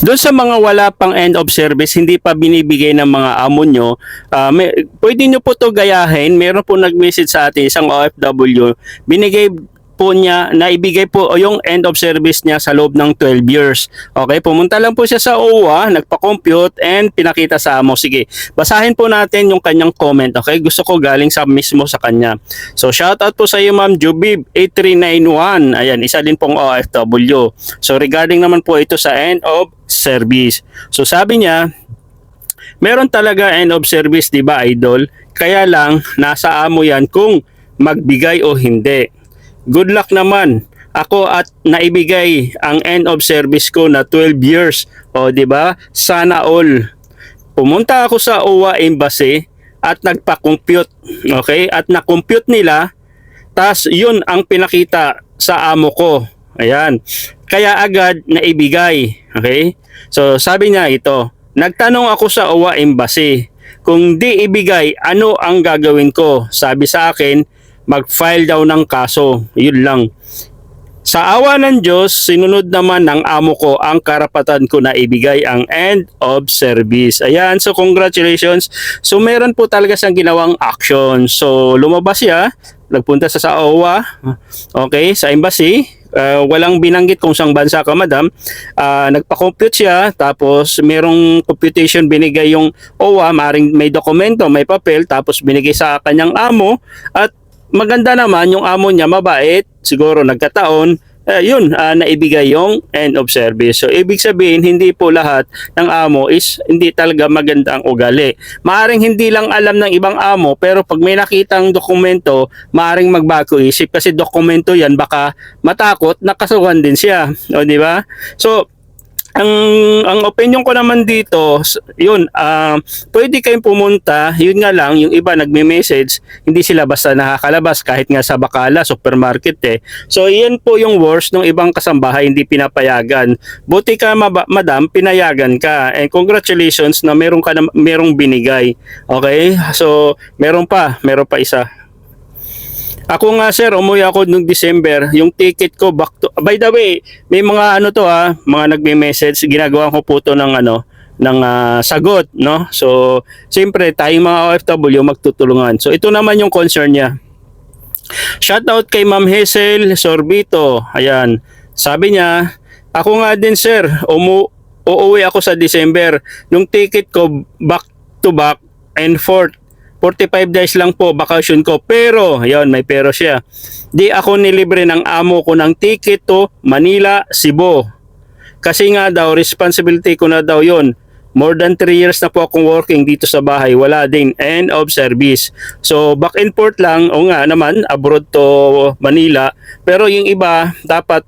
Doon sa mga wala pang end of service, hindi pa binibigay ng mga amo nyo, ah, may, pwede nyo po to gayahin. Meron po nag-message sa atin, isang OFW, binigay po niya, naibigay po yung end of service niya sa loob ng 12 years. Okay, pumunta lang po siya sa OWA, nagpa-compute and pinakita sa amo. Sige, basahin po natin yung kanyang comment. Okay, gusto ko galing sa mismo sa kanya. So, shoutout po sa iyo Ma'am Jubib 8391. Ayan, isa din pong OFW. So, regarding naman po ito sa end of service. So, sabi niya, meron talaga end of service, di ba, idol? Kaya lang, nasa amo yan kung magbigay o hindi. Good luck naman. Ako at naibigay ang end of service ko na 12 years. O, di ba? Sana all. Pumunta ako sa OWA Embassy at nagpa-compute. Okay? At na-compute nila. tas yun ang pinakita sa amo ko. Ayan. Kaya agad naibigay. Okay? So, sabi niya ito. Nagtanong ako sa OWA Embassy. Kung di ibigay, ano ang gagawin ko? Sabi sa akin, mag-file daw ng kaso. Yun lang. Sa awa ng Diyos, sinunod naman ng amo ko ang karapatan ko na ibigay ang end of service. Ayan, so congratulations. So meron po talaga siyang ginawang action. So lumabas siya, nagpunta sa sa OWA, okay, sa embassy, Uh, walang binanggit kung saan bansa ka madam uh, nagpa-compute siya tapos merong computation binigay yung OWA maring may dokumento may papel tapos binigay sa kanyang amo at maganda naman yung amo niya mabait siguro nagkataon eh, yun ah, naibigay yung end of service. So ibig sabihin hindi po lahat ng amo is hindi talaga maganda ang ugali. Maaring hindi lang alam ng ibang amo pero pag may nakitang dokumento maaring magbago isip kasi dokumento yan baka matakot nakasuhan din siya. O di ba? So ang ang opinion ko naman dito, yun, ah pwede kayong pumunta, yun nga lang, yung iba nagme-message, hindi sila basta nakakalabas kahit nga sa Bacala, supermarket eh. So, yan po yung worst ng ibang kasambahay, hindi pinapayagan. Buti ka, madam, pinayagan ka. And congratulations na meron ka na, merong binigay. Okay? So, meron pa, meron pa isa. Ako nga sir, umuwi ako nung December, yung ticket ko back to, by the way, may mga ano to ha, mga nagme-message, ginagawa ko po to ng ano, ng ah, sagot, no? So, siyempre, tayong mga OFW magtutulungan. So, ito naman yung concern niya. Shoutout kay Ma'am Hazel Sorbito. Ayan. Sabi niya, ako nga din sir, umu uuwi ako sa December. Yung ticket ko back to back and forth. 45 days lang po vacation ko. Pero, ayan, may pero siya. Di ako nilibre ng amo ko ng ticket to Manila, Cebu. Kasi nga daw, responsibility ko na daw yon. More than 3 years na po akong working dito sa bahay. Wala din end of service. So, back and forth lang. O nga naman, abroad to Manila. Pero yung iba, dapat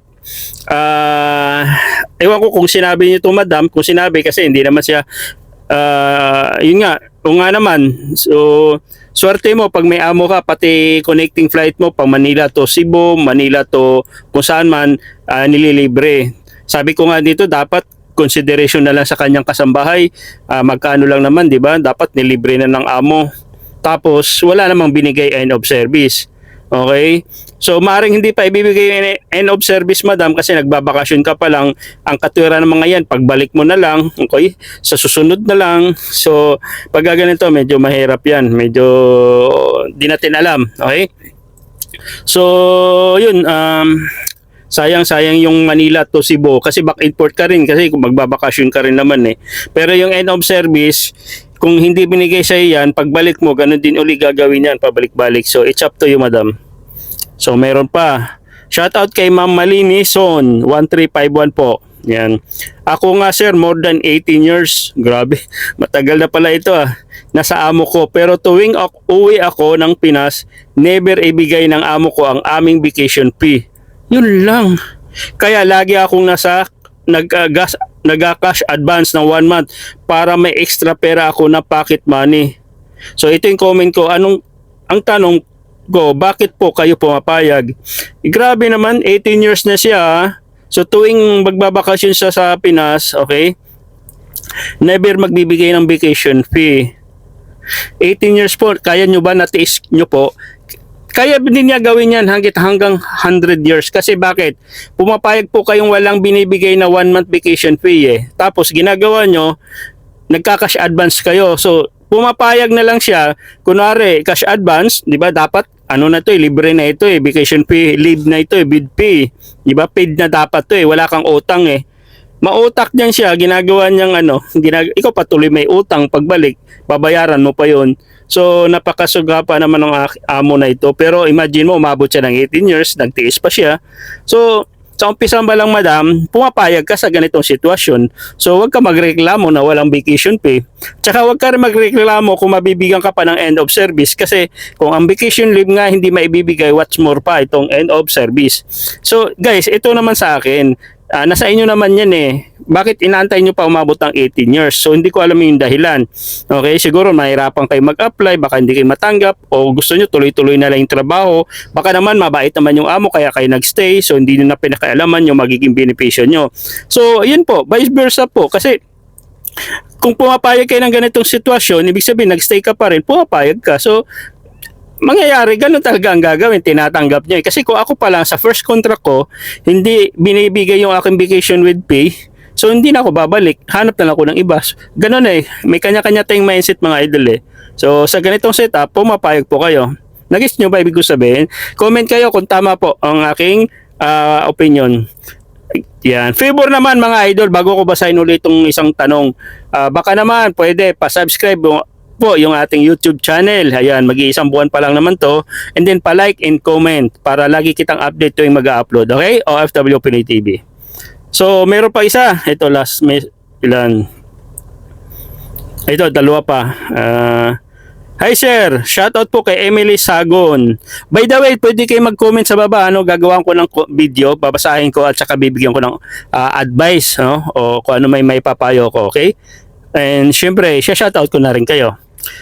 ah ewan ko kung sinabi niyo to madam, kung sinabi kasi hindi naman siya ah yun nga, o nga naman. So, swerte mo pag may amo ka, pati connecting flight mo pang Manila to Cebu, Manila to kung saan man ah, nililibre. Sabi ko nga dito, dapat consideration na lang sa kanyang kasambahay. Ah, magkano lang naman, di ba? Dapat nilibre na ng amo. Tapos, wala namang binigay end of service. Okay? So, maring hindi pa ibibigay yung end of service, madam, kasi nagbabakasyon ka pa lang. Ang katwira ng mga yan, pagbalik mo na lang, okay? Sa susunod na lang. So, pag ganito, medyo mahirap yan. Medyo di natin alam. Okay? So, yun. Um, sayang-sayang yung Manila to Cebu kasi back and forth ka rin kasi magbabakasyon ka rin naman eh. Pero yung end of service, kung hindi binigay sa yan, pagbalik mo, ganun din uli gagawin yan, pabalik-balik. So, it's up to you, madam. So, meron pa. Shoutout kay Ma'am Malini Son, 1351 po. Yan. Ako nga sir, more than 18 years. Grabe, matagal na pala ito ah. Nasa amo ko. Pero tuwing uwi ako ng Pinas, never ibigay ng amo ko ang aming vacation fee. Yun lang. Kaya lagi akong nasa nag-gas nag-cash advance ng one month para may extra pera ako na pocket money. So ito yung comment ko, anong ang tanong ko, bakit po kayo pumapayag? Grabe naman, 18 years na siya. ah. So tuwing magbabakasyon siya sa Pinas, okay? Never magbibigay ng vacation fee. 18 years po, kaya nyo ba natiis nyo po? Kaya din niya gawin yan hanggang, hanggang 100 years. Kasi bakit? Pumapayag po kayong walang binibigay na one month vacation fee eh. Tapos ginagawa nyo, nagka-cash advance kayo. So, pumapayag na lang siya, kunwari, cash advance, di ba, dapat, ano na to eh, libre na ito eh, vacation fee, leave na ito eh, bid fee. Di ba, paid na dapat to eh, wala kang utang eh. Mautak niyan siya, ginagawa niyang ano, ginag ikaw patuloy may utang, pagbalik, babayaran mo pa yon So, napakasuga pa naman ng amo na ito. Pero imagine mo, umabot siya ng 18 years, nagtiis pa siya. So, sa umpisa ba lang madam, pumapayag ka sa ganitong sitwasyon. So, wag ka magreklamo na walang vacation pay. Tsaka wag ka rin magreklamo kung mabibigyan ka pa ng end of service kasi kung ang vacation leave nga hindi maibibigay, what's more pa itong end of service. So, guys, ito naman sa akin. Ah, nasa inyo naman yan eh. Bakit inaantay nyo pa umabot ng 18 years? So, hindi ko alam yung dahilan. Okay, siguro mahirapan kayo mag-apply, baka hindi kayo matanggap, o gusto nyo tuloy-tuloy na lang yung trabaho. Baka naman mabait naman yung amo, kaya kayo nagstay, so hindi nyo na pinakailaman yung magiging benepisyo nyo. So, yun po, vice versa po. Kasi, kung pumapayag kayo ng ganitong sitwasyon, ibig sabihin, nagstay ka pa rin, pumapayag ka. So, mangyayari, ganun talaga ang gagawin, tinatanggap niya. eh. Kasi kung ako pa lang sa first contract ko, hindi binibigay yung aking vacation with pay, so hindi na ako babalik, hanap na lang ako ng iba. Ganun eh, may kanya-kanya tayong mindset mga idol eh. So sa ganitong setup, pumapayag po kayo. Nagis nyo ba ibig ko sabihin? Comment kayo kung tama po ang aking ah, opinion. Yan. Favor naman mga idol, bago ko basahin ulit itong isang tanong, ah, baka naman pwede pa-subscribe po yung ating YouTube channel. Ayan, mag-iisang buwan pa lang naman to. And then pa-like and comment para lagi kitang update tuwing mag-upload. Okay? OFW Pinoy TV. So, meron pa isa. Ito last may ilan. Ito, dalawa pa. Ah, Hi sir, shoutout po kay Emily Sagon. By the way, pwede kayo mag-comment sa baba, ano, gagawan ko ng video, babasahin ko at saka bibigyan ko ng ah, advice, no? O kung ano may may papayo ko, okay? And syempre, shoutout ko na rin kayo.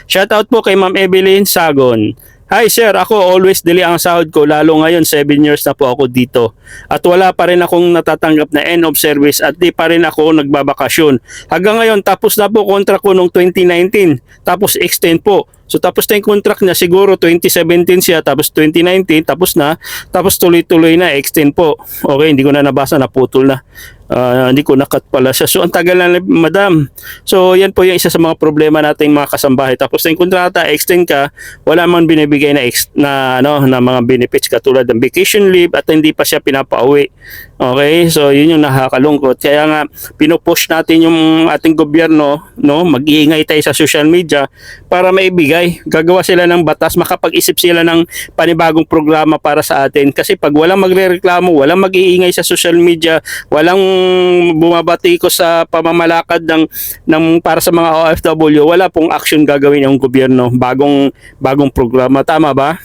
Shoutout po kay Ma'am Evelyn Sagon. Hi sir, ako always dili ang sahod ko lalo ngayon 7 years na po ako dito. At wala pa rin akong natatanggap na end of service at di pa rin ako nagbabakasyon. Hanggang ngayon tapos na po contract ko nung 2019 tapos extend po. So tapos na yung contract niya siguro 2017 siya tapos 2019 tapos na tapos tuloy-tuloy na extend po. Okay, hindi ko na nabasa naputol na. Ah, hindi ko nakat pala siya. So ang tagal na madam. So yan po yung isa sa mga problema nating mga kasambahay. Tapos na yung kontrata, extend ka, wala man binibigay na na ano na mga benefits katulad ng vacation leave at hindi pa siya pinapauwi. Okay? So yun yung nakakalungkot. Kaya nga pinopush natin yung ating gobyerno, no, mag-iingay tayo sa social media para maibigay. Gagawa sila ng batas, makapag-isip sila ng panibagong programa para sa atin. Kasi pag walang magrereklamo, walang mag-iingay sa social media, walang bumabati ko sa pamamalakad ng, ng para sa mga OFW, wala pong action gagawin yung gobyerno. Bagong, bagong programa. Tama ba?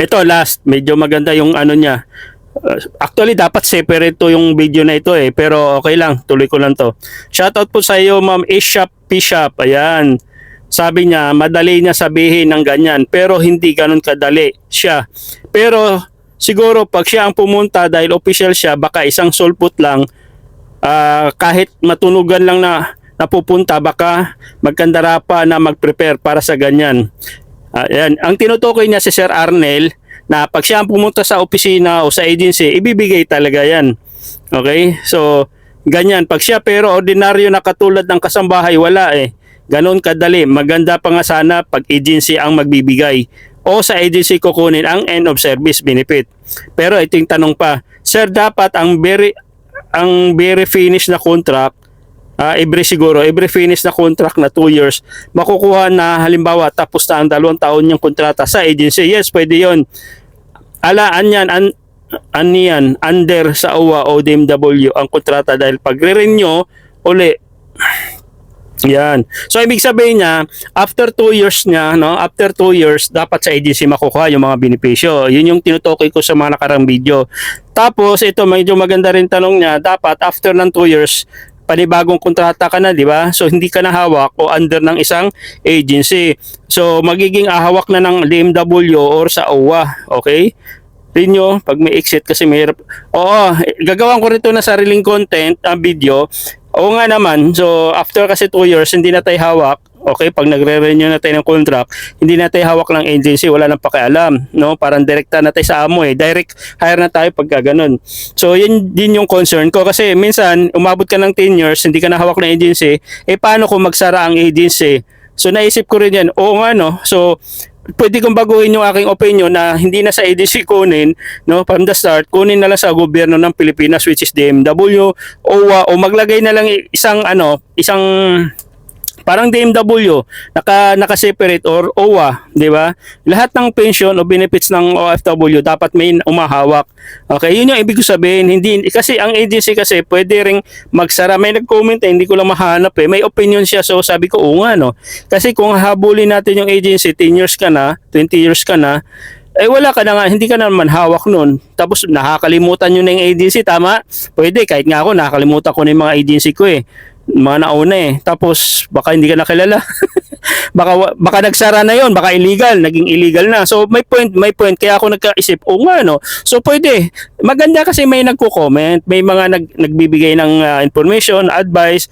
Ito last, medyo maganda yung ano niya. Uh, actually, dapat separate to yung video na ito eh. Pero okay lang, tuloy ko lang to. Shoutout po sa iyo, Ma'am Ishap Pishap. Ayan. Sabi niya, madali niya sabihin ng ganyan. Pero hindi ganun kadali siya. Pero siguro pag siya ang pumunta dahil official siya, baka isang sulpot lang, ah, kahit matunugan lang na napupunta, baka magkandara pa na mag-prepare para sa ganyan. Ayan. Ang tinutukoy niya si Sir Arnel na pag siya ang pumunta sa opisina o sa agency, ibibigay talaga yan. Okay? So, ganyan. Pag siya pero ordinaryo na katulad ng kasambahay, wala eh. Ganon kadali. Maganda pa nga sana pag agency ang magbibigay o sa agency kukunin ang end of service benefit. Pero ito yung tanong pa, Sir, dapat ang very ang very finish na contract ah every siguro, every finish na contract na 2 years, makukuha na halimbawa tapos na ang dalawang taon yung kontrata sa agency. Yes, pwede yon. Alaan yan, an, an yan, under sa OWA o DMW ang kontrata dahil pag renew uli, yan. So ibig sabihin niya, after 2 years niya, no, after 2 years dapat sa agency makukuha yung mga benepisyo. Yun yung tinutukoy ko sa mga nakarang video. Tapos ito medyo maganda rin tanong niya, dapat after ng 2 years panibagong kontrata ka na, di ba? So hindi ka na hawak o under ng isang agency. So magiging ahawak na ng DMW or sa OWA, okay? Rin pag may exit kasi mahirap. Oo, gagawan ko rito na sariling content, ang video. Oo nga naman, so after kasi 2 years, hindi na tayo hawak, Okay, pag nagre-renew na tayo ng contract, hindi na tayo hawak ng agency, wala nang pakialam, no? Parang direkta na tayo sa amo eh. Direct hire na tayo pagka ganun. So, yun din yung concern ko kasi minsan umabot ka ng 10 years, hindi ka na hawak ng agency, eh paano kung magsara ang agency? So, naisip ko rin yan, oo nga no. So, pwede kong baguhin yung aking opinion na hindi na sa agency kunin, no, from the start, kunin na lang sa gobyerno ng Pilipinas which is DMW, OWA, o maglagay na lang isang ano, isang parang DMW, naka naka-separate or OWA, 'di ba? Lahat ng pension o benefits ng OFW dapat may umahawak. Okay, yun yung ibig ko sabihin, hindi kasi ang agency kasi pwede ring magsara. May nag-comment eh, hindi ko lang mahanap eh. May opinion siya so sabi ko, oo nga no. Kasi kung habulin natin yung agency, 10 years ka na, 20 years ka na, eh wala ka na nga, hindi ka na naman hawak nun. Tapos nakakalimutan nyo na yung agency, tama? Pwede, kahit nga ako, nakakalimutan ko na yung mga agency ko eh. Mga nauna eh. Tapos baka hindi ka nakilala. baka baka nagsara na yon, baka illegal, naging illegal na. So may point, may point kaya ako nagkaisip, oo nga no. So pwede. Maganda kasi may nagko-comment, may mga nag, nagbibigay ng ah, information, advice,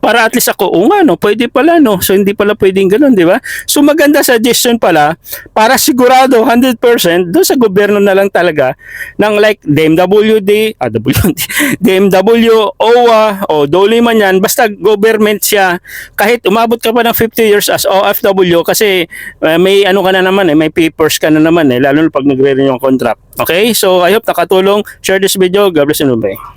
para at least ako, oo nga no, pwede pala no. So hindi pala pwedeng ganun, di ba? So maganda suggestion pala para sigurado 100% doon sa gobyerno na lang talaga ng like DMWD, ah, WD, DMW, OWA, o DOLE man yan, basta government siya, kahit umabot ka pa ng 50 years as OFW kasi eh, may ano ka na naman eh, may papers ka na naman eh, lalo na pag nagre-renew yung contract. Okay? So I hope nakatulong. Share this video. God bless you. Bye.